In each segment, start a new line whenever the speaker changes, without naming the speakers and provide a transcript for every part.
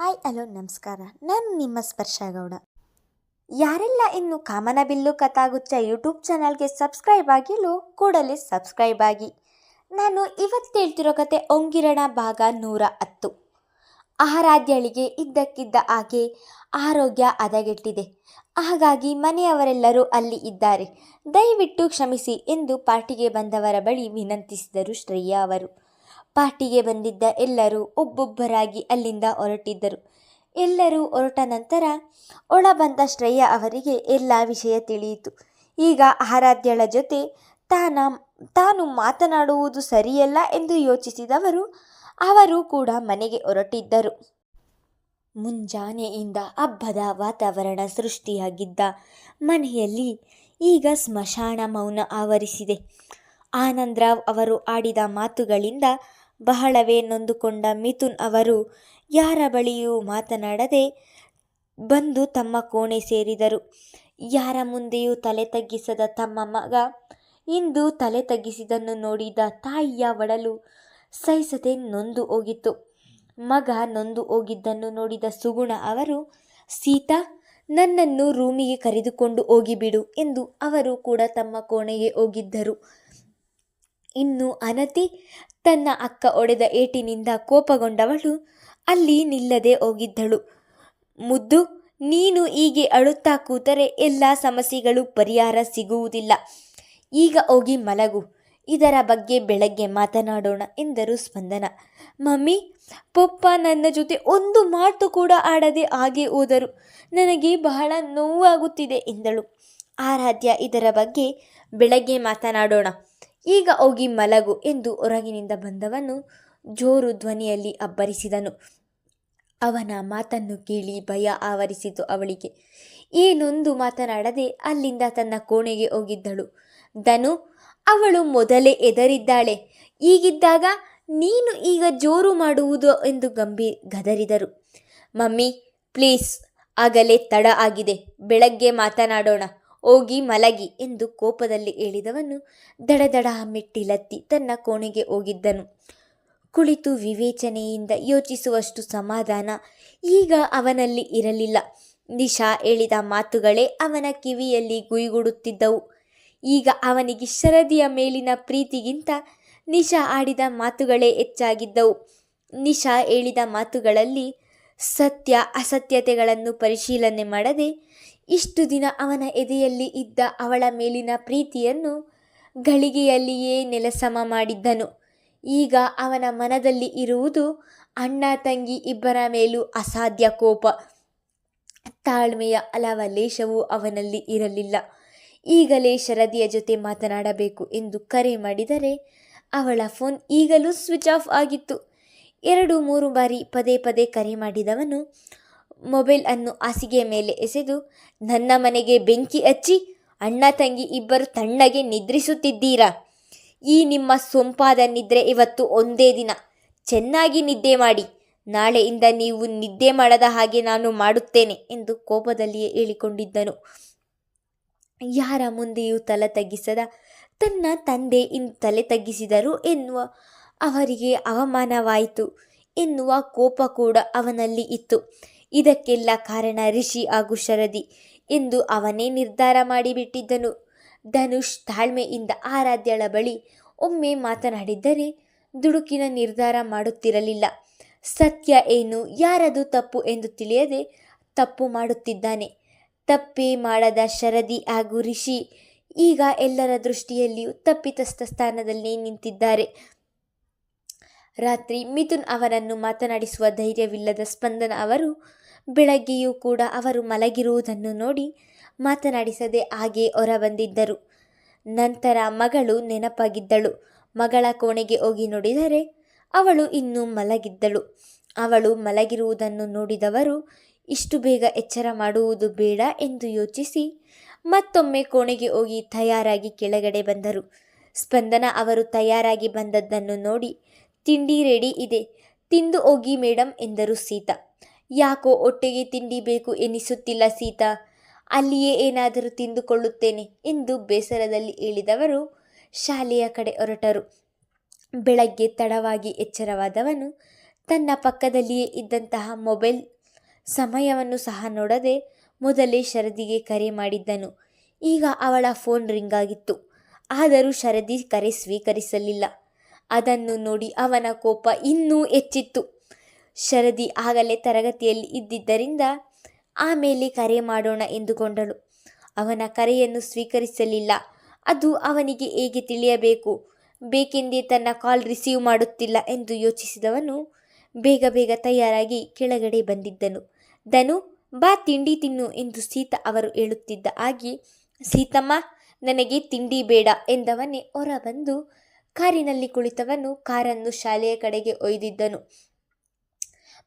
Hi, hello, ನಮಸ್ಕಾರ. ನಾನು ನಿಮ್ಮ ಸ್ಪರ್ಶ ಗೌಡ ಯಾರೆಲ್ಲ ಇನ್ನು ಕಾಮನಬಿಲ್ಲು ಕಥಾಗುಚ್ಚ ಯೂಟ್ಯೂಬ್ ಚಾನಲ್ಗೆ ಸಬ್ಸ್ಕ್ರೈಬ್ ಆಗಿಲ್ಲೋ ಕೂಡಲೇ ಸಬ್ಸ್ಕ್ರೈಬ್ ಆಗಿ. ನಾನು ಇವತ್ತು ಹೇಳ್ತಿರೋ ಕತೆ ಒಂಗಿರಣ ಭಾಗ ನೂರ ಹತ್ತು. ಆರಾಧ್ಯಳಿಗೆ ಇದ್ದಕ್ಕಿದ್ದ ಹಾಗೆ ಆರೋಗ್ಯ ಹದಗೆಟ್ಟಿದೆ. ಹಾಗಾಗಿ ಮನೆಯವರೆಲ್ಲರೂ ಅಲ್ಲಿ ಇದ್ದಾರೆ. ದಯವಿಟ್ಟು ಕ್ಷಮಿಸಿ ಎಂದು ಪಾರ್ಟಿಗೆ ಬಂದವರ ಬಳಿ ವಿನಂತಿಸಿದರು ಶ್ರೇಯಾ ಅವರು. ಪಾರ್ಟಿಗೆ ಬಂದಿದ್ದ ಎಲ್ಲರೂ ಒಬ್ಬೊಬ್ಬರಾಗಿ ಅಲ್ಲಿಂದ ಹೊರಟಿದ್ದರು. ಎಲ್ಲರೂ ಹೊರಟ ನಂತರ ಒಳ ಬಂದ ಶ್ರೇಯ ಅವರಿಗೆ ಎಲ್ಲ ವಿಷಯ ತಿಳಿಯಿತು. ಈಗ ಆರಾಧ್ಯಳ ಜೊತೆ ತಾನ, ತಾನು ಮಾತನಾಡುವುದು ಸರಿಯಲ್ಲ ಎಂದು ಯೋಚಿಸಿದವರು ಅವರು ಕೂಡ ಮನೆಗೆ ಹೊರಟಿದ್ದರು. ಮುಂಜಾನೆಯಿಂದ ಹಬ್ಬದ ವಾತಾವರಣ ಸೃಷ್ಟಿಯಾಗಿದ್ದ ಮನೆಯಲ್ಲಿ ಈಗ ಸ್ಮಶಾನ ಮೌನ ಆವರಿಸಿದೆ. ಆನಂದರಾವ್ ಅವರು ಆಡಿದ ಮಾತುಗಳಿಂದ ಬಹಳವೇ ನೊಂದುಕೊಂಡ ಮಿಥುನ್ ಅವರು ಯಾರ ಬಳಿಯೂ ಮಾತನಾಡದೆ ಬಂದು ತಮ್ಮ ಕೋಣೆ ಸೇರಿದರು. ಯಾರ ಮುಂದೆಯೂ ತಲೆ ತಗ್ಗಿಸದ ತಮ್ಮ ಮಗ ಇಂದು ತಲೆ ತಗ್ಗಿಸಿದನ್ನು ನೋಡಿದ ತಾಯಿಯ ಒಡಲು ಸಹಿಸದೆ ನೊಂದು ಹೋಗಿತ್ತು. ಮಗ ನೊಂದು ಹೋಗಿದ್ದನ್ನು ನೋಡಿದ ಸುಗುಣ ಅವರು, ಸೀತಾ, ನನ್ನನ್ನು ರೂಮಿಗೆ ಕರೆದುಕೊಂಡು ಹೋಗಿಬಿಡು ಎಂದು ಅವರು ಕೂಡ ತಮ್ಮ ಕೋಣೆಗೆ ಹೋಗಿದ್ದರು. ಇನ್ನು ಅನತಿ ತನ್ನ ಅಕ್ಕ ಒಡೆದ ಏಟಿನಿಂದ ಕೋಪಗೊಂಡವಳು ಅಲ್ಲಿ ನಿಲ್ಲದೆ ಹೋಗಿದ್ದಳು. ಮುದ್ದು, ನೀನು ಹೀಗೆ ಅಳುತ್ತಾ ಕೂತರೆ ಎಲ್ಲ ಸಮಸ್ಯೆಗಳು ಪರಿಹಾರ ಸಿಗುವುದಿಲ್ಲ. ಈಗ ಹೋಗಿ ಮಲಗು. ಇದರ ಬಗ್ಗೆ ಬೆಳಗ್ಗೆ ಮಾತನಾಡೋಣ ಎಂದರು ಸ್ಪಂದನ. ಮಮ್ಮಿ, ಪಪ್ಪ ನನ್ನ ಜೊತೆ ಒಂದು ಮಾತು ಕೂಡ ಆಡದೆ ಹಾಗೆ ಹೋದರು. ನನಗೆ ಬಹಳ ನೋವಾಗುತ್ತಿದೆ ಎಂದಳು. ಆರಾಧ್ಯ, ಇದರ ಬಗ್ಗೆ ಬೆಳಗ್ಗೆ ಮಾತನಾಡೋಣ. ಈಗ ಹೋಗಿ ಮಲಗು ಎಂದು ಹೊರಗಿನಿಂದ ಬಂದವನು ಜೋರು ಧ್ವನಿಯಲ್ಲಿ ಅಬ್ಬರಿಸಿದನು. ಅವನ ಮಾತನ್ನು ಕೇಳಿ ಭಯ ಆವರಿಸಿತು ಅವಳಿಗೆ. ಏನೊಂದು ಮಾತನಾಡದೆ ಅಲ್ಲಿಂದ ತನ್ನ ಕೋಣೆಗೆ ಹೋಗಿದ್ದಳು. ಧನು, ಅವಳು ಮೊದಲೇ ಎದರಿದ್ದಾಳೆ ಈಗಿದ್ದಾಗ ನೀನು ಈಗ ಜೋರು ಮಾಡುವುದು ಎಂದು ಗಂಭೀರ್ ಗದರಿದರು. ಮಮ್ಮಿ, ಪ್ಲೀಸ್, ಆಗಲೇ ತಡ ಆಗಿದೆ. ಬೆಳಗ್ಗೆ ಮಾತನಾಡೋಣ. ಹೋಗಿ ಮಲಗಿ ಎಂದು ಕೋಪದಲ್ಲಿ ಹೇಳಿದವನು ದಡದಡ ಮೆಟ್ಟಿಲತ್ತಿ ತನ್ನ ಕೋಣೆಗೆ ಹೋಗಿದ್ದನು. ಕುಳಿತು ವಿವೇಚನೆಯಿಂದ ಯೋಚಿಸುವಷ್ಟು ಸಮಾಧಾನ ಈಗ ಅವನಲ್ಲಿ ಇರಲಿಲ್ಲ. ನಿಶಾ ಹೇಳಿದ ಮಾತುಗಳೇ ಅವನ ಕಿವಿಯಲ್ಲಿ ಗುಯ್ಗುಡುತ್ತಿದ್ದವು. ಈಗ ಅವನಿಗೆ ಶರದಿಯ ಮೇಲಿನ ಪ್ರೀತಿಗಿಂತ ನಿಶಾ ಆಡಿದ ಮಾತುಗಳೇ ಹೆಚ್ಚಾಗಿದ್ದವು. ನಿಶಾ ಹೇಳಿದ ಮಾತುಗಳಲ್ಲಿ ಸತ್ಯ ಅಸತ್ಯತೆಗಳನ್ನು ಪರಿಶೀಲನೆ ಮಾಡದೆ ಇಷ್ಟು ದಿನ ಅವನ ಎದೆಯಲ್ಲಿ ಇದ್ದ ಅವಳ ಮೇಲಿನ ಪ್ರೀತಿಯನ್ನು ಗಳಿಗೆಯಲ್ಲಿಯೇ ನೆಲಸಮ ಮಾಡಿದ್ದನು. ಈಗ ಅವನ ಮನದಲ್ಲಿ ಇರುವುದು ಅಣ್ಣ ತಂಗಿ ಇಬ್ಬರ ಮೇಲೂ ಅಸಾಧ್ಯ ಕೋಪ. ತಾಳ್ಮೆಯ ಅಲವಲೇಶವೂ ಅವನಲ್ಲಿ ಇರಲಿಲ್ಲ. ಈಗಲೇ ಶರದಿಯ ಜೊತೆ ಮಾತನಾಡಬೇಕು ಎಂದು ಕರೆ ಮಾಡಿದರೆ ಅವಳ ಫೋನ್ ಈಗಲೂ ಸ್ವಿಚ್ ಆಫ್ ಆಗಿತ್ತು. ಎರಡು ಮೂರು ಬಾರಿ ಪದೇ ಪದೇ ಕರೆ ಮಾಡಿದವನು ಮೊಬೈಲ್ ಅನ್ನು ಹಾಸಿಗೆಯ ಮೇಲೆ ಎಸೆದು ನನ್ನ ಮನೆಗೆ ಬೆಂಕಿ ಹಚ್ಚಿ ಅಣ್ಣ ತಂಗಿ ಇಬ್ಬರು ತಣ್ಣಗೆ ನಿದ್ರಿಸುತ್ತಿದ್ದೀರಾ? ಈ ನಿಮ್ಮ ಸೊಂಪಾದ ನಿದ್ರೆ ಇವತ್ತು ಒಂದೇ ದಿನ. ಚೆನ್ನಾಗಿ ನಿದ್ದೆ ಮಾಡಿ. ನಾಳೆಯಿಂದ ನೀವು ನಿದ್ದೆ ಮಾಡದ ಹಾಗೆ ನಾನು ಮಾಡುತ್ತೇನೆ ಎಂದು ಕೋಪದಲ್ಲಿಯೇ ಹೇಳಿಕೊಂಡಿದ್ದನು. ಯಾರ ಮುಂದೆಯೂ ತಲೆ ತಗ್ಗಿಸದ ತನ್ನ ತಂದೆ ಇಂದು ತಲೆ ತಗ್ಗಿಸಿದರು ಎನ್ನುವ ಅವರಿಗೆ ಅವಮಾನವಾಯಿತು ಎನ್ನುವ ಕೋಪ ಕೂಡ ಅವನಲ್ಲಿ ಇತ್ತು. ಇದಕ್ಕೆಲ್ಲ ಕಾರಣ ರಿಷಿ ಹಾಗೂ ಶರದಿ ಎಂದು ಅವನೇ ನಿರ್ಧಾರ ಮಾಡಿಬಿಟ್ಟಿದ್ದನು. ಧನುಷ್ ತಾಳ್ಮೆಯಿಂದ ಆರಾಧ್ಯಳ ಬಳಿ ಒಮ್ಮೆ ಮಾತನಾಡಿದ್ದರೆ ದುಡುಕಿನ ನಿರ್ಧಾರ ಮಾಡುತ್ತಿರಲಿಲ್ಲ. ಸತ್ಯ ಏನು, ಯಾರದು ತಪ್ಪು ಎಂದು ತಿಳಿಯದೆ ತಪ್ಪು ಮಾಡುತ್ತಿದ್ದಾನೆ. ತಪ್ಪೇ ಮಾಡದ ಶರದಿ ಹಾಗೂ ರಿಷಿ ಈಗ ಎಲ್ಲರ ದೃಷ್ಟಿಯಲ್ಲಿಯೂ ತಪ್ಪಿತಸ್ಥ ಸ್ಥಾನದಲ್ಲಿ ನಿಂತಿದ್ದಾರೆ. ರಾತ್ರಿ ಮಿಥುನ್ ಅವರನ್ನು ಮಾತನಾಡಿಸುವ ಧೈರ್ಯವಿಲ್ಲದ ಸ್ಪಂದನ ಅವರು ಬೆಳಗ್ಗೆಯೂ ಕೂಡ ಅವರು ಮಲಗಿರುವುದನ್ನು ನೋಡಿ ಮಾತನಾಡಿಸದೆ ಹಾಗೆ ಹೊರಬಂದಿದ್ದರು. ನಂತರ ಮಗಳು ನೆನಪಾಗಿದ್ದಳು. ಮಗಳ ಕೋಣೆಗೆ ಹೋಗಿ ನೋಡಿದರೆ ಅವಳು ಇನ್ನೂ ಮಲಗಿದ್ದಳು. ಅವಳು ಮಲಗಿರುವುದನ್ನು ನೋಡಿದವರು, ಇಷ್ಟು ಬೇಗ ಎಚ್ಚರ ಮಾಡುವುದು ಬೇಡ ಎಂದು ಯೋಚಿಸಿ ಮತ್ತೊಮ್ಮೆ ಕೋಣೆಗೆ ಹೋಗಿ ತಯಾರಾಗಿ ಕೆಳಗಡೆ ಬಂದರು. ಸ್ಪಂದನ ಅವರು ತಯಾರಾಗಿ ಬಂದದ್ದನ್ನು ನೋಡಿ, ತಿಂಡಿ ರೆಡಿ ಇದೆ, ತಿಂದು ಹೋಗಿ ಮೇಡಮ್ ಎಂದರು ಸೀತಾ. ಯಾಕೋ ಒಟ್ಟೆಗೆ ತಿಂಡಿ ಬೇಕು ಎನಿಸುತ್ತಿಲ್ಲ ಸೀತಾ. ಅಲ್ಲಿಯೇ ಏನಾದರೂ ತಿಂದುಕೊಳ್ಳುತ್ತೇನೆ ಎಂದು ಬೇಸರದಲ್ಲಿ ಹೇಳಿದವರು ಶಾಲೆಯ ಕಡೆ ಹೊರಟರು. ಬೆಳಗ್ಗೆ ತಡವಾಗಿ ಎಚ್ಚರವಾದವನು ತನ್ನ ಪಕ್ಕದಲ್ಲಿಯೇ ಇದ್ದಂತಹ ಮೊಬೈಲ್ ಸಮಯವನ್ನು ಸಹ ನೋಡದೆ ಮೊದಲೇ ಶರದಿಗೆ ಕರೆ ಮಾಡಿದ್ದನು. ಈಗ ಅವಳ ಫೋನ್ ರಿಂಗ್ ಆಗಿತ್ತು. ಆದರೂ ಶರದಿ ಕರೆ ಸ್ವೀಕರಿಸಲಿಲ್ಲ. ಅದನ್ನು ನೋಡಿ ಅವನ ಕೋಪ ಇನ್ನೂ ಹೆಚ್ಚಿತ್ತು. ಶರದಿ ಆಗಲೇ ತರಗತಿಯಲ್ಲಿ ಇದ್ದಿದ್ದರಿಂದ ಆಮೇಲೆ ಕರೆ ಮಾಡೋಣ ಎಂದುಕೊಂಡಳು. ಅವನ ಕರೆಯನ್ನು ಸ್ವೀಕರಿಸಲಿಲ್ಲ. ಅದು ಅವನಿಗೆ ಹೇಗೆ ತಿಳಿಯಬೇಕು? ಬೇಕೆಂದೇ ತನ್ನ ಕಾಲ್ ರಿಸೀವ್ ಮಾಡುತ್ತಿಲ್ಲ ಎಂದು ಯೋಚಿಸಿದವನು ಬೇಗ ಬೇಗ ತಯಾರಾಗಿ ಕೆಳಗಡೆ ಬಂದಿದ್ದನು. ಧನು, ಬಾ ತಿಂಡಿ ತಿನ್ನು ಎಂದು ಸೀತಾ ಅವರು ಹೇಳುತ್ತಿದ್ದ ಹಾಗೆ, ಸೀತಮ್ಮ, ನನಗೆ ತಿಂಡಿ ಬೇಡ ಎಂದವನೇ ಹೊರಬಂದು ಕಾರಿನಲ್ಲಿ ಕುಳಿತವನು ಕಾರನ್ನು ಶಾಲೆಯ ಕಡೆಗೆ ಒಯ್ದಿದ್ದನು.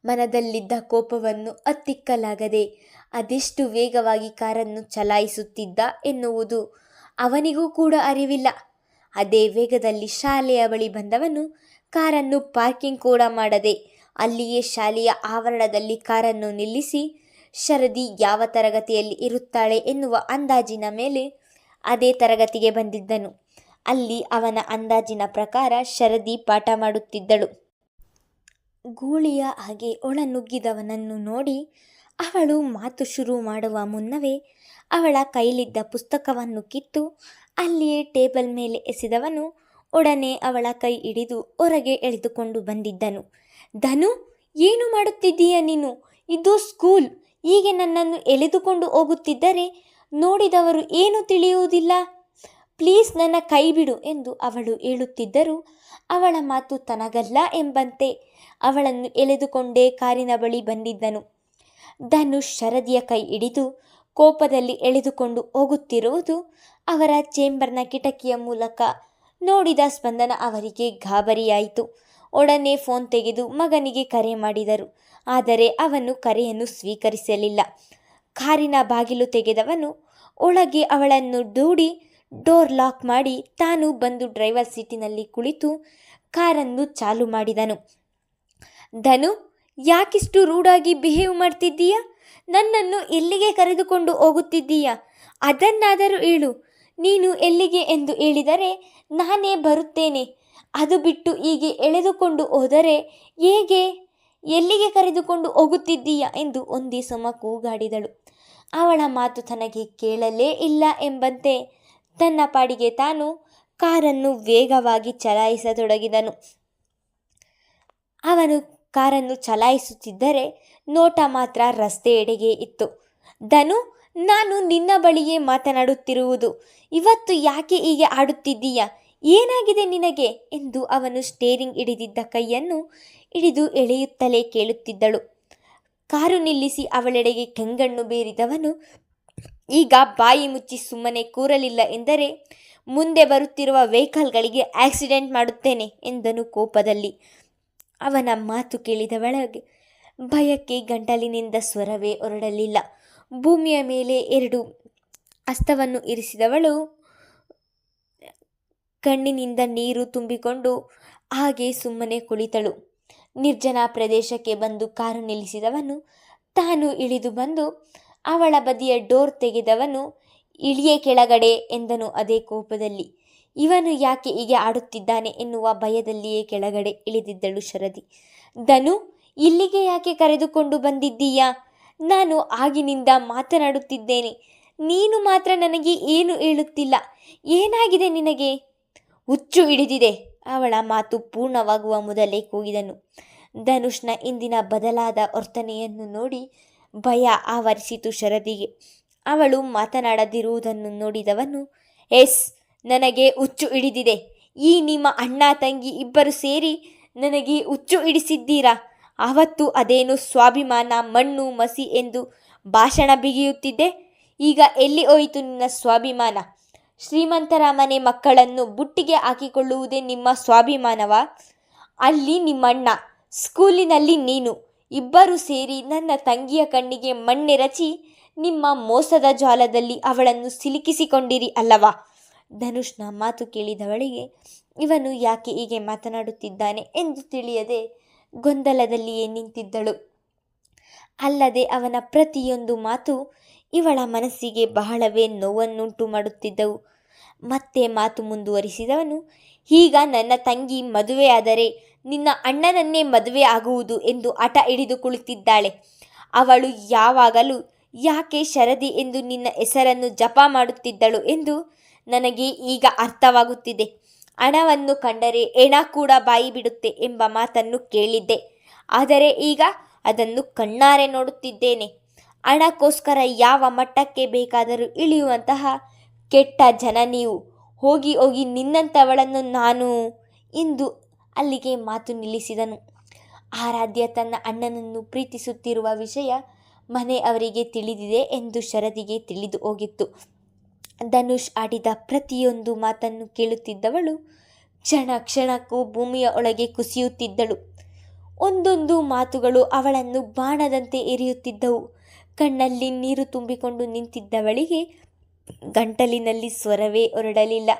ಮನದಲ್ಲಿದ್ದ ಕೋಪವನ್ನು ಅತ್ತಿಕ್ಕಲಾಗದೆ ಅದೆಷ್ಟು ವೇಗವಾಗಿ ಕಾರನ್ನು ಚಲಾಯಿಸುತ್ತಿದ್ದ ಎನ್ನುವುದು ಅವನಿಗೂ ಕೂಡ ಅರಿವಿಲ್ಲ. ಅದೇ ವೇಗದಲ್ಲಿ ಶಾಲೆಯ ಬಳಿ ಬಂದವನು ಕಾರನ್ನು ಪಾರ್ಕಿಂಗ್ ಕೂಡ ಮಾಡದೆ ಅಲ್ಲಿಯೇ ಶಾಲೆಯ ಆವರಣದಲ್ಲಿ ಕಾರನ್ನು ನಿಲ್ಲಿಸಿ, ಶರದಿ, ಯಾವ ತರಗತಿಯಲ್ಲಿ ಇರುತ್ತಾಳೆ? ಎನ್ನುವ ಅಂದಾಜಿನ ಮೇಲೆ ಅದೇ ತರಗತಿಗೆ ಬಂದಿದ್ದನು. ಅಲ್ಲಿ ಅವನ ಅಂದಾಜಿನ ಪ್ರಕಾರ ಶರದಿ ಪಾಠ ಮಾಡುತ್ತಿದ್ದಳು. ಗೂಳಿಯ ಹಾಗೆ ಒಳನುಗ್ಗಿದವನನ್ನು ನೋಡಿ ಅವಳು ಮಾತು ಶುರು ಮಾಡುವ ಮುನ್ನವೇ ಅವಳ ಕೈಲಿದ್ದ ಪುಸ್ತಕವನ್ನು ಕಿತ್ತು ಅಲ್ಲಿಯೇ ಟೇಬಲ್ ಮೇಲೆ ಎಸೆದವನು ಒಡನೆ ಅವಳ ಕೈ ಹಿಡಿದು ಹೊರಗೆ ಎಳೆದುಕೊಂಡು ಬಂದಿದ್ದನು. ಧನು, ಏನು ಮಾಡುತ್ತಿದ್ದೀಯ ನೀನು? ಇದು ಸ್ಕೂಲ್. ಹೀಗೆ ನನ್ನನ್ನು ಎಳೆದುಕೊಂಡು ಹೋಗುತ್ತಿದ್ದರೆ ನೋಡಿದವರು ಏನು ತಿಳಿಯುವುದಿಲ್ಲ? ಪ್ಲೀಸ್ ನನ್ನ ಕೈ ಬಿಡು ಎಂದು ಅವಳು ಹೇಳುತ್ತಿದ್ದರೂ ಅವಳ ಮಾತು ತನಗಲ್ಲ ಎಂಬಂತೆ ಅವಳನ್ನು ಎಳೆದುಕೊಂಡೇ ಕಾರಿನ ಬಳಿ ಬಂದಿದ್ದನು. ಧನುಷ್ ಶರದಿಯ ಕೈ ಹಿಡಿದು ಕೋಪದಲ್ಲಿ ಎಳೆದುಕೊಂಡು ಹೋಗುತ್ತಿರುವುದು ಅವರ ಚೇಂಬರ್ನ ಕಿಟಕಿಯ ಮೂಲಕ ನೋಡಿದ ಸ್ಪಂದನ ಅವರಿಗೆ ಗಾಬರಿಯಾಯಿತು. ಒಡನೆ ಫೋನ್ ತೆಗೆದು ಮಗನಿಗೆ ಕರೆ ಮಾಡಿದರು. ಆದರೆ ಅವನು ಕರೆಯನ್ನು ಸ್ವೀಕರಿಸಲಿಲ್ಲ. ಕಾರಿನ ಬಾಗಿಲು ತೆಗೆದವನು ಒಳಗೆ ಅವಳನ್ನು ದೂಡಿ ಡೋರ್ ಲಾಕ್ ಮಾಡಿ ತಾನು ಬಂದು ಡ್ರೈವರ್ ಸೀಟಿನಲ್ಲಿ ಕುಳಿತು ಕಾರನ್ನು ಚಾಲು ಮಾಡಿದನು. ಧನು, ಯಾಕಿಷ್ಟು ರೂಡಾಗಿ ಬಿಹೇವ್ ಮಾಡ್ತಿದ್ದೀಯ? ನನ್ನನ್ನು ಎಲ್ಲಿಗೆ ಕರೆದುಕೊಂಡು ಹೋಗುತ್ತಿದ್ದೀಯ? ಅದನ್ನಾದರೂ ಹೇಳು. ನೀನು ಎಲ್ಲಿಗೆ ಎಂದು ಹೇಳಿದರೆ ನಾನೇ ಬರುತ್ತೇನೆ. ಅದು ಬಿಟ್ಟು ಹೀಗೆ ಎಳೆದುಕೊಂಡು ಹೋದರೆ ಹೇಗೆ? ಎಲ್ಲಿಗೆ ಕರೆದುಕೊಂಡು ಹೋಗುತ್ತಿದ್ದೀಯಾ? ಎಂದು ಒಂದೇ ಸಮ ಕೂಗಾಡಿದಳು. ಅವಳ ಮಾತು ತನಗೆ ಕೇಳಲೇ ಇಲ್ಲ ಎಂಬಂತೆ ತನ್ನ ಪಾಡಿಗೆ ತಾನು ಕಾರನ್ನು ವೇಗವಾಗಿ ಚಲಾಯಿಸತೊಡಗಿದನು. ಅವನು ಕಾರನ್ನು ಚಲಾಯಿಸುತ್ತಿದ್ದರೆ ನೋಟ ಮಾತ್ರ ರಸ್ತೆಯೆಡೆಗೆ ಇತ್ತು. ಧನು, ನಾನು ನಿನ್ನ ಬಳಿಯೇ ಮಾತನಾಡುತ್ತಿರುವುದು. ಇವತ್ತು ಯಾಕೆ ಹೀಗೆ ಆಡುತ್ತಿದ್ದೀಯ? ಏನಾಗಿದೆ ನಿನಗೆ? ಎಂದು ಅವನು ಸ್ಟೇರಿಂಗ್ ಹಿಡಿದಿದ್ದ ಕೈಯನ್ನು ಹಿಡಿದು ಎಳೆಯುತ್ತಲೇ ಕೇಳುತ್ತಿದ್ದಳು. ಕಾರು ನಿಲ್ಲಿಸಿ ಅವಳೆಡೆಗೆ ಕೆಂಗಣ್ಣು ಬೀರಿದವನು, ಈಗ ಬಾಯಿ ಮುಚ್ಚಿ ಸುಮ್ಮನೆ ಕೂರಲಿಲ್ಲ ಎಂದರೆ ಮುಂದೆ ಬರುತ್ತಿರುವ ವೆಹಿಕಲ್ಗಳಿಗೆ ಆಕ್ಸಿಡೆಂಟ್ ಮಾಡುತ್ತೇನೆ ಎಂದನು ಕೋಪದಲ್ಲಿ. ಅವನ ಮಾತು ಕೇಳಿದವಳಗೆ ಭಯಕ್ಕೆ ಗಂಟಲಿನಿಂದ ಸ್ವರವೇ ಹೊರಡಲಿಲ್ಲ. ಭೂಮಿಯ ಮೇಲೆ ಎರಡು ಅಸ್ತವನ್ನು ಇರಿಸಿದವಳು ಕಣ್ಣಿನಿಂದ ನೀರು ತುಂಬಿಕೊಂಡು ಹಾಗೆ ಸುಮ್ಮನೆ ಕುಳಿತಳು. ನಿರ್ಜನ ಪ್ರದೇಶಕ್ಕೆ ಬಂದು ಕಾರು ನಿಲ್ಲಿಸಿದವನು, ತಾನು ಇಳಿದು ಬಂದು ಅವಳ ಬದಿಯ ಡೋರ್ ತೆಗೆದವನು, ಇಳಿಯೇ ಕೆಳಗಡೆ ಎಂದನು ಅದೇ ಕೋಪದಲ್ಲಿ. ಇವನು ಯಾಕೆ ಹೀಗೆ ಆಡುತ್ತಿದ್ದಾನೆ ಎನ್ನುವ ಭಯದಲ್ಲಿಯೇ ಕೆಳಗಡೆ ಇಳಿದಿದ್ದಳು ಶರದಿ. ಧನು, ಇಲ್ಲಿಗೆ ಯಾಕೆ ಕರೆದುಕೊಂಡು ಬಂದಿದ್ದೀಯಾ? ನಾನು ಆಗಿನಿಂದ ಮಾತನಾಡುತ್ತಿದ್ದೇನೆ. ನೀನು ಮಾತ್ರ ನನಗೆ ಏನು ಹೇಳುತ್ತಿಲ್ಲ? ಏನಾಗಿದೆ ನಿನಗೆ? ಹುಚ್ಚು ಹಿಡಿದಿದೆ, ಅವಳ ಮಾತು ಪೂರ್ಣವಾಗುವ ಮೊದಲೇ ಕೂಗಿದನು. ಧನುಷ್ನ ಇಂದಿನ ಬದಲಾದ ವರ್ತನೆಯನ್ನು ನೋಡಿ ಭಯ ಆವರಿಸಿತು ಶರದಿಗೆ. ಅವಳು ಮಾತನಾಡದಿರುವುದನ್ನು ನೋಡಿದವನು, ಎಸ್ ನನಗೆ ಹುಚ್ಚು ಹಿಡಿದಿದೆ. ಈ ನಿಮ್ಮ ಅಣ್ಣ ತಂಗಿ ಇಬ್ಬರು ಸೇರಿ ನನಗೆ ಹುಚ್ಚು ಹಿಡಿಸಿದ್ದೀರಾ? ಆವತ್ತು ಅದೇನು ಸ್ವಾಭಿಮಾನ, ಮಣ್ಣು, ಮಸಿ ಎಂದು ಭಾಷಣ ಬಿಗಿಯುತ್ತಿದ್ದೆ. ಈಗ ಎಲ್ಲಿ ಹೋಯಿತು ನಿನ್ನ ಸ್ವಾಭಿಮಾನ? ಶ್ರೀಮಂತರ ಮನೆ ಮಕ್ಕಳನ್ನು ಬುಟ್ಟಿಗೆ ಹಾಕಿಕೊಳ್ಳುವುದೇ ನಿಮ್ಮ ಸ್ವಾಭಿಮಾನವ? ಅಲ್ಲಿ ನಿಮ್ಮಣ್ಣ, ಸ್ಕೂಲಿನಲ್ಲಿ ನೀನು, ಇಬ್ಬರು ಸೇರಿ ನನ್ನ ತಂಗಿಯ ಕಣ್ಣಿಗೆ ಮಣ್ಣೆರಚಿ ನಿಮ್ಮ ಮೋಸದ ಜಾಲದಲ್ಲಿ ಅವಳನ್ನು ಸಿಲುಕಿಸಿಕೊಂಡಿರಿ ಅಲ್ಲವಾ? ಧನುಷ್ನ ಮಾತು ಕೇಳಿದವಳಿಗೆ, ಇವನು ಯಾಕೆ ಹೀಗೆ ಮಾತನಾಡುತ್ತಿದ್ದಾನೆ? ಎಂದು ತಿಳಿಯದೆ ಗೊಂದಲದಲ್ಲಿಯೇ ನಿಂತಿದ್ದಳು. ಅಲ್ಲದೆ ಅವನ ಪ್ರತಿಯೊಂದು ಮಾತು ಇವಳ ಮನಸ್ಸಿಗೆ ಬಹಳವೇ ನೋವನ್ನುಂಟು ಮಾಡುತ್ತಿದ್ದವು. ಮತ್ತೆ ಮಾತು ಮುಂದುವರಿಸಿದವನು, ಈಗ ನನ್ನ ತಂಗಿ ಮದುವೆಯಾದರೆ ನಿನ್ನ ಅಣ್ಣನನ್ನೇ ಮದುವೆ ಆಗುವುದು ಎಂದು ಹಠ ಹಿಡಿದು ಕುಳಿತಿದ್ದಾಳೆ. ಅವಳು ಯಾವಾಗಲೂ ಯಾಕೆ ಶರದಿ ಎಂದು ನಿನ್ನ ಹೆಸರನ್ನು ಜಪ ಮಾಡುತ್ತಿದ್ದಳು? ಎಂದು ನನಗೆ ಈಗ ಅರ್ಥವಾಗುತ್ತಿದೆ. ಹಣವನ್ನು ಕಂಡರೆ ಹೆಣ ಕೂಡ ಬಾಯಿ ಬಿಡುತ್ತೆ ಎಂಬ ಮಾತನ್ನು ಕೇಳಿದ್ದೆ. ಆದರೆ ಈಗ ಅದನ್ನು ಕಣ್ಣಾರೆ ನೋಡುತ್ತಿದ್ದೇನೆ. ಹಣಕ್ಕೋಸ್ಕರ ಯಾವ ಮಟ್ಟಕ್ಕೆ ಬೇಕಾದರೂ ಇಳಿಯುವಂತಹ ಕೆಟ್ಟ ಜನ ನೀವು. ಹೋಗಿ ಹೋಗಿ ನಿನ್ನಂಥವಳನ್ನು ನಾನು ಇಂದು ಅಲ್ಲಿಗೆ ಮಾತು ನಿಲ್ಲಿಸಿದನು. ಆರಾಧ್ಯ ತನ್ನ ಅಣ್ಣನನ್ನು ಪ್ರೀತಿಸುತ್ತಿರುವ ವಿಷಯ ಮನೆ ಅವರಿಗೆ ತಿಳಿದಿದೆ ಎಂದು ಶರದಿಗೆ ತಿಳಿದು ಹೋಗಿತ್ತು. ಧನುಷ್ ಆಡಿದ ಪ್ರತಿಯೊಂದು ಮಾತನ್ನು ಕೇಳುತ್ತಿದ್ದವಳು ಕ್ಷಣ ಕ್ಷಣಕ್ಕೂ ಭೂಮಿಯ ಒಳಗೆ ಕುಸಿಯುತ್ತಿದ್ದಳು. ಒಂದೊಂದು ಮಾತುಗಳು ಅವಳನ್ನು ಬಾಣದಂತೆ ಎರಿಯುತ್ತಿದ್ದವು. ಕಣ್ಣಲ್ಲಿ ನೀರು ತುಂಬಿಕೊಂಡು ನಿಂತಿದ್ದವಳಿಗೆ ಗಂಟಲಿನಲ್ಲಿ ಸ್ವರವೇ ಹೊರಡಲಿಲ್ಲ.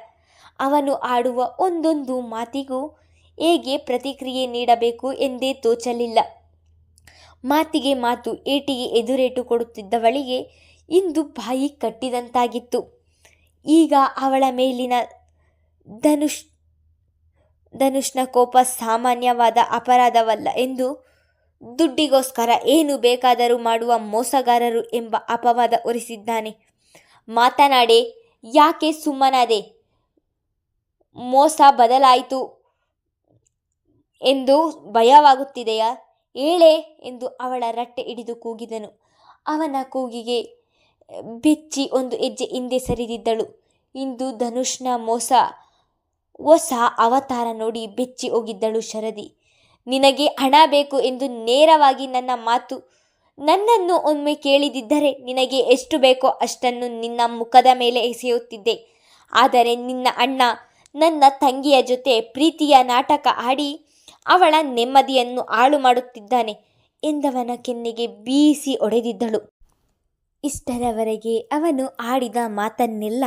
ಅವನು ಆಡುವ ಒಂದೊಂದು ಮಾತಿಗೂ ಹೇಗೆ ಪ್ರತಿಕ್ರಿಯೆ ನೀಡಬೇಕು ಎಂದೇ ತೋಚಲಿಲ್ಲ. ಮಾತಿಗೆ ಮಾತು ಏಟಿಗೆ ಎದುರೇಟು ಕೊಡುತ್ತಿದ್ದವಳಿಗೆ ಇಂದು ಬಾಯಿ ಕಟ್ಟಿದಂತಾಗಿತ್ತು. ಈಗ ಅವಳ ಮೇಲಿನ ಧನುಷ್, ಧನುಷ್ನ ಕೋಪ ಸಾಮಾನ್ಯವಾದ ಅಪರಾಧವಲ್ಲ ಎಂದು ದುಡ್ಡಿಗೋಸ್ಕರ ಏನು ಬೇಕಾದರೂ ಮಾಡುವ ಮೋಸಗಾರರು ಎಂಬ ಅಪವಾದ ಒರೆಸಿದ್ದಾನೆ ಮಾತನಾಡೆ, ಯಾಕೆ ಸುಮ್ಮನಾದೆ? ಮೋಸ ಬದಲಾಯಿತು ಎಂದು ಭಯವಾಗುತ್ತಿದೆಯಾ? ಏಳೆ? ಎಂದು ಅವಳ ರಟ್ಟೆ ಹಿಡಿದು ಕೂಗಿದನು. ಅವನ ಕೂಗಿಗೆ ಬೆಚ್ಚಿ ಒಂದು ಹೆಜ್ಜೆ ಹಿಂದೆ ಸರಿದಿದ್ದಳು. ಇಂದು ಧನುಷ್ನ ಮೋಸ, ಹೊಸ ಅವತಾರ ನೋಡಿ ಬೆಚ್ಚಿ ಹೋಗಿದ್ದಳು ಶರದಿ. ನಿನಗೆ ಹಣ ಬೇಕು ಎಂದು ನೇರವಾಗಿ ನನ್ನ ಮಾತು, ನನ್ನನ್ನು ಒಮ್ಮೆ ಕೇಳಿದಿದ್ದರೆ ನಿನಗೆ ಎಷ್ಟು ಬೇಕೋ ಅಷ್ಟನ್ನು ನಿನ್ನ ಮುಖದ ಮೇಲೆ ಎಸೆಯುತ್ತಿದ್ದೆ. ಆದರೆ ನಿನ್ನ ಅಣ್ಣ, ನನ್ನ ತಂಗಿಯ ಜೊತೆ ಪ್ರೀತಿಯ ನಾಟಕ ಆಡಿ ಅವಳ ನೆಮ್ಮದಿಯನ್ನು ಹಾಳು ಮಾಡುತ್ತಿದ್ದಾನೆ ಎಂದವನ ಕೆನ್ನೆಗೆ ಬೀಸಿ ಹೊಡೆದಿದ್ದಳು. ಇಷ್ಟರವರೆಗೆ ಅವನು ಆಡಿದ ಮಾತನ್ನೆಲ್ಲ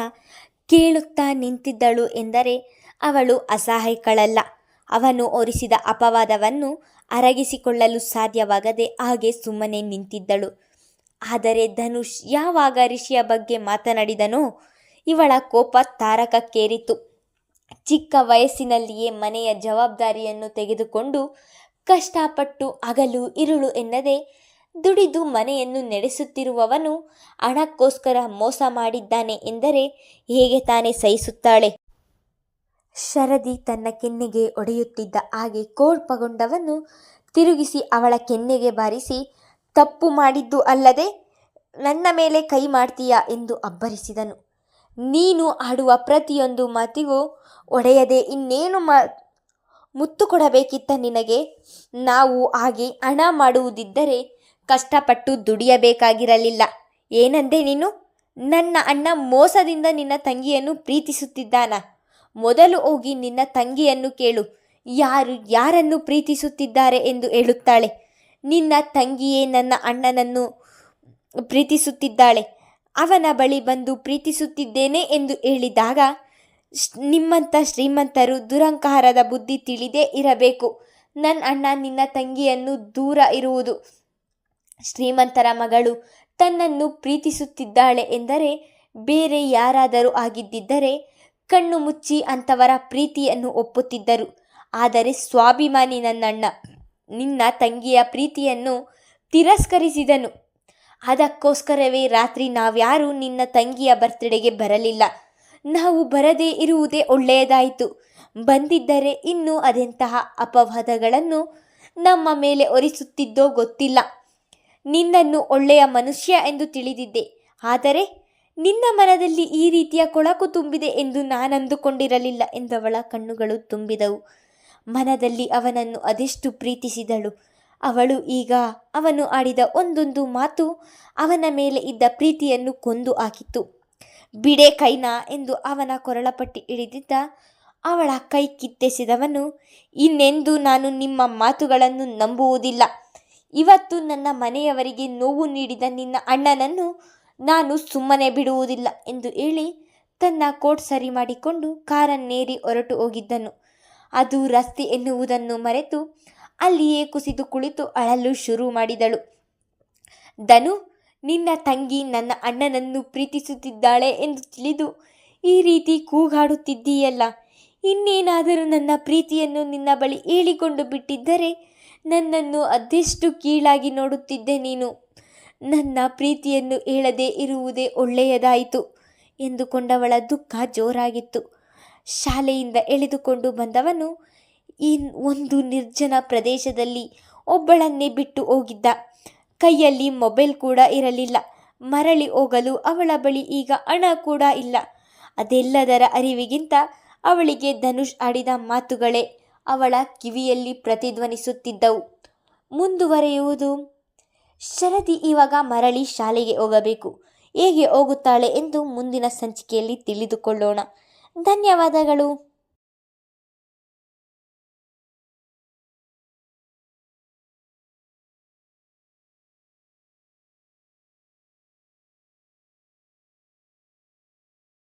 ಕೇಳುತ್ತಾ ನಿಂತಿದ್ದಳು ಎಂದರೆ ಅವಳು ಅಸಹಾಯಕಳಲ್ಲ. ಅವನು ಒರಿಸಿದ ಅಪವಾದವನ್ನು ಅರಗಿಸಿಕೊಳ್ಳಲು ಸಾಧ್ಯವಾಗದೆ ಹಾಗೆ ಸುಮ್ಮನೆ ನಿಂತಿದ್ದಳು. ಆದರೆ ಧನುಷ್ ಯಾವಾಗ ಋಷಿಯ ಬಗ್ಗೆ ಮಾತನಾಡಿದನೋ ಇವಳ ಕೋಪ ತಾರಕಕ್ಕೇರಿತು. ಚಿಕ್ಕ ವಯಸ್ಸಿನಲ್ಲಿಯೇ ಮನೆಯ ಜವಾಬ್ದಾರಿಯನ್ನು ತೆಗೆದುಕೊಂಡು ಕಷ್ಟಪಟ್ಟು ಹಗಲು ಇರುಳು ಎನ್ನದೆ ದುಡಿದು ಮನೆಯನ್ನು ನಡೆಸುತ್ತಿರುವವನು ಹಣಕ್ಕೋಸ್ಕರ ಮೋಸ ಮಾಡಿದ್ದಾನೆ ಎಂದರೆ ಹೇಗೆ ತಾನೇ ಸಹಿಸುತ್ತಾಳೆ? ಶರದಿ ತನ್ನ ಕೆನ್ನೆಗೆ ಒಡೆಯುತ್ತಿದ್ದ ಹಾಗೆ ಕೋರ್ಪಗೊಂಡವನು ತಿರುಗಿಸಿ ಅವಳ ಕೆನ್ನೆಗೆ ಬಾರಿಸಿ, ತಪ್ಪು ಮಾಡಿದ್ದು ಅಲ್ಲದೆ ನನ್ನ ಮೇಲೆ ಕೈ ಮಾಡ್ತೀಯಾ? ಎಂದು ಅಬ್ಬರಿಸಿದನು. ನೀನು ಆಡುವ ಪ್ರತಿಯೊಂದು ಮಾತಿಗೂ ಒಡೆಯದೆ ಇನ್ನೇನು ಮಾ ಮುತ್ತು ಕೊಡಬೇಕಿತ್ತ ನಿನಗೆ? ನಾವು ಹಾಗೆ ಹಣ ಮಾಡುವುದಿದ್ದರೆ ಕಷ್ಟಪಟ್ಟು ದುಡಿಯಬೇಕಾಗಿರಲಿಲ್ಲ. ಏನಂದೆ ನೀನು? ನನ್ನ ಅಣ್ಣ ಮೋಸದಿಂದ ನಿನ್ನ ತಂಗಿಯನ್ನು ಪ್ರೀತಿಸುತ್ತಿದ್ದಾನ? ಮೊದಲು ಹೋಗಿ ನಿನ್ನ ತಂಗಿಯನ್ನು ಕೇಳು. ಯಾರು, ಯಾರನ್ನು ಪ್ರೀತಿಸುತ್ತಿದ್ದಾರೆ ಎಂದು ಹೇಳುತ್ತಾಳೆ. ನಿನ್ನ ತಂಗಿಯೇ ನನ್ನ ಅಣ್ಣನನ್ನು ಪ್ರೀತಿಸುತ್ತಿದ್ದಾಳೆ. ಅವನ ಬಳಿ ಬಂದು ಪ್ರೀತಿಸುತ್ತಿದ್ದೇನೆ ಎಂದು ಹೇಳಿದಾಗ ನಿಮ್ಮಂಥ ಶ್ರೀಮಂತರು ದುರಂಕಾರದ ಬುದ್ಧಿ ತಿಳಿದೇ ಇರಬೇಕು. ನನ್ನ ಅಣ್ಣ ನಿನ್ನ ತಂಗಿಯನ್ನು ದೂರ ಇರುವುದು ಶ್ರೀಮಂತರ ಮಗಳು ತನ್ನನ್ನು ಪ್ರೀತಿಸುತ್ತಿದ್ದಾಳೆ ಎಂದರೆ ಬೇರೆ ಯಾರಾದರೂ ಆಗಿದ್ದಿದ್ದರೆ ಕಣ್ಣು ಮುಚ್ಚಿ ಅಂಥವರ ಪ್ರೀತಿಯನ್ನು ಒಪ್ಪುತ್ತಿದ್ದರು. ಆದರೆ ಸ್ವಾಭಿಮಾನಿ ನನ್ನಣ್ಣ, ನಿನ್ನ ತಂಗಿಯ ಪ್ರೀತಿಯನ್ನು ತಿರಸ್ಕರಿಸಿದನು. ಅದಕ್ಕೋಸ್ಕರವೇ ರಾತ್ರಿ ನಾವ್ಯಾರೂ ನಿನ್ನ ತಂಗಿಯ ಬರ್ತ್ಡೇಗೆ ಬರಲಿಲ್ಲ. ನಾವು ಬರದೇ ಇರುವುದೇ ಒಳ್ಳೆಯದಾಯಿತು. ಬಂದಿದ್ದರೆ ಇನ್ನೂ ಅದೆಂತಹ ಅಪವಾದಗಳನ್ನು ನಮ್ಮ ಮೇಲೆ ಒರಿಸುತ್ತಿದ್ದೋ ಗೊತ್ತಿಲ್ಲ. ನಿನ್ನನ್ನು ಒಳ್ಳೆಯ ಮನುಷ್ಯ ಎಂದು ತಿಳಿದಿದ್ದೆ. ಆದರೆ ನಿನ್ನ ಮನದಲ್ಲಿ ಈ ರೀತಿಯ ಕೊಳಕು ತುಂಬಿದೆ ಎಂದು ನಾನಂದುಕೊಂಡಿರಲಿಲ್ಲ ಎಂದವಳ ಕಣ್ಣುಗಳು ತುಂಬಿದವು. ಮನದಲ್ಲಿ ಅವನನ್ನು ಅದೆಷ್ಟು ಪ್ರೀತಿಸಿದಳು. ಅವಳು ಈಗ ಅವನು ಆಡಿದ ಒಂದೊಂದು ಮಾತು ಅವನ ಮೇಲೆ ಇದ್ದ ಪ್ರೀತಿಯನ್ನು ಕೊಂದು ಹಾಕಿತ್ತು. ಬಿಡೆ ಕೈನಾ ಎಂದು ಅವನ ಕೊರಳಪಟ್ಟಿ ಹಿಡಿದಿದ್ದ ಅವಳ ಕೈ ಕಿತ್ತೆಸೆದವನು, ಇನ್ನೆಂದು ನಾನು ನಿಮ್ಮ ಮಾತುಗಳನ್ನು ನಂಬುವುದಿಲ್ಲ. ಇವತ್ತು ನನ್ನ ಮನೆಯವರಿಗೆ ನೋವು ನೀಡಿದ ನಿನ್ನ ಅಣ್ಣನನ್ನು ನಾನು ಸುಮ್ಮನೆ ಬಿಡುವುದಿಲ್ಲ ಎಂದು ಹೇಳಿ ತನ್ನ ಕೋಟ್ ಸರಿ ಮಾಡಿಕೊಂಡು ಕಾರನ್ನೇರಿ ಹೊರಟು ಹೋಗಿದ್ದನು. ಅದು ರಸ್ತೆ ಎನ್ನುವುದನ್ನು ಮರೆತು ಅಲ್ಲಿಯೇ ಕುಸಿದು ಕುಳಿತು ಅಳಲು ಶುರು ಮಾಡಿದಳು. ಧನು, ನಿನ್ನ ತಂಗಿ ನನ್ನ ಅಣ್ಣನನ್ನು ಪ್ರೀತಿಸುತ್ತಿದ್ದಾಳೆ ಎಂದು ತಿಳಿದು ಈ ರೀತಿ ಕೂಗಾಡುತ್ತಿದ್ದೀಯಲ್ಲ. ಇನ್ನೇನಾದರೂ ನನ್ನ ಪ್ರೀತಿಯನ್ನು ನಿನ್ನ ಬಳಿ ಹೇಳಿಕೊಂಡು ಬಿಟ್ಟಿದ್ದರೆ ನನ್ನನ್ನು ಅದೆಷ್ಟು ಕೀಳಾಗಿ ನೋಡುತ್ತಿದ್ದೆ ನೀನು. ನನ್ನ ಪ್ರೀತಿಯನ್ನು ಹೇಳದೆ ಇರುವುದೇ ಒಳ್ಳೆಯದಾಯಿತು ಎಂದುಕೊಂಡವಳ ದುಃಖ ಜೋರಾಗಿತ್ತು. ಶಾಲೆಯಿಂದ ಎಳೆದುಕೊಂಡು ಬಂದವನು ಈ ಒಂದು ನಿರ್ಜನ ಪ್ರದೇಶದಲ್ಲಿ ಒಬ್ಬಳನ್ನೇ ಬಿಟ್ಟು ಹೋಗಿದ್ದ. ಕೈಯಲ್ಲಿ ಮೊಬೈಲ್ ಕೂಡ ಇರಲಿಲ್ಲ. ಮರಳಿ ಹೋಗಲು ಅವಳ ಬಳಿ ಈಗ ಹಣ ಕೂಡ ಇಲ್ಲ. ಅದೆಲ್ಲದರ ಅರಿವಿಗಿಂತ ಅವಳಿಗೆ ಧನುಷ್ ಆಡಿದ ಮಾತುಗಳೇ ಅವಳ ಕಿವಿಯಲ್ಲಿ ಪ್ರತಿಧ್ವನಿಸುತ್ತಿದ್ದವು. ಮುಂದುವರೆಯುವುದು, ಶರದಿ ಇವಾಗ ಮರಳಿ ಶಾಲೆಗೆ ಹೋಗಬೇಕು. ಹೇಗೆ ಹೋಗುತ್ತಾಳೆ ಎಂದು ಮುಂದಿನ ಸಂಚಿಕೆಯಲ್ಲಿ ತಿಳಿದುಕೊಳ್ಳೋಣ. ಧನ್ಯವಾದಗಳು.